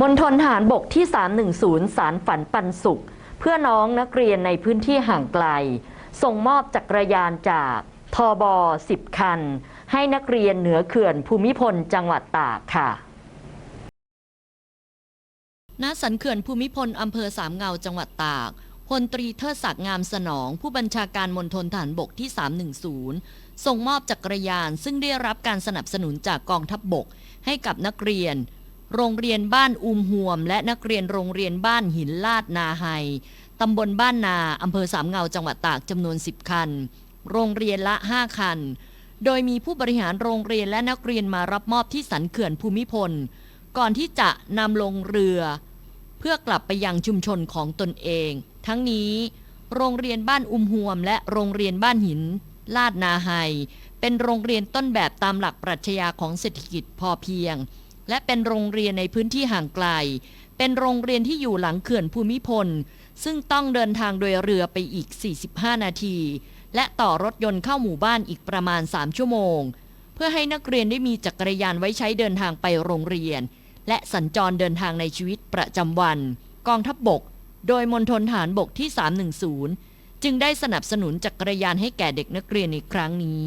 มณฑลทหารบกที่ 310 สารฝันปันสุข เพื่อน้องนักเรียนในพื้นที่ห่างไกล ส่งมอบจักรยานจากทบ10 คัน ให้นักเรียนเหนือเขื่อนภูมิพลจังหวัดตากค่ะณสันเขื่อนภูมิพลอำเภอสามเงาจังหวัดตากพลตรีเทิดศักดิ์งามสนอง ผู้บัญชาการมณฑลฐานบกที่ 310 ส่งมอบจักรยานซึ่งได้รับการสนับสนุนจากกองทัพบบกให้กับนักเรียน โรงเรียนบ้านอุมหวม และนักเรียนโรงเรียนบ้านหินลาดนาไฮตำบลบ้านนาอำเภอสามเงาจังหวัดตากจำนวน 10 คัน โรงเรียนละ 5 คัน โดยมีผู้บริหารโรงเรียนและนักเรียนมารับมอบที่สันเขื่อนภูมิพล ก่อนที่จะนำลงเรือ เพื่อกลับไปยังชุมชนของตนเอง ทั้งนี้ โรงเรียนบ้านอุมหวม และโรงเรียนบ้านหิน ลาดนาไฮเป็นโรงเรียนต้นแบบตามหลักปรัชญาของเศรษฐกิจพอเพียง และเป็นโรงเรียนในพื้นที่ห่างไกล เป็นโรงเรียนที่อยู่หลังเขื่อนภูมิพล ซึ่งต้องเดินทางโดยเรือไปอีก 45 นาที และต่อรถยนต์เข้าหมู่บ้านอีกประมาณ 3 ชั่วโมง เพื่อให้นักเรียนได้มีจักรยานไว้ใช้เดินทางไปโรงเรียน และสัญจรเดินทางในชีวิตประจำวัน กองทัพบบก โดยมณฑลฐานบกที่ 310 จึงได้สนับสนุนจักรยานให้แก่เด็กนักเรียนในครั้งนี้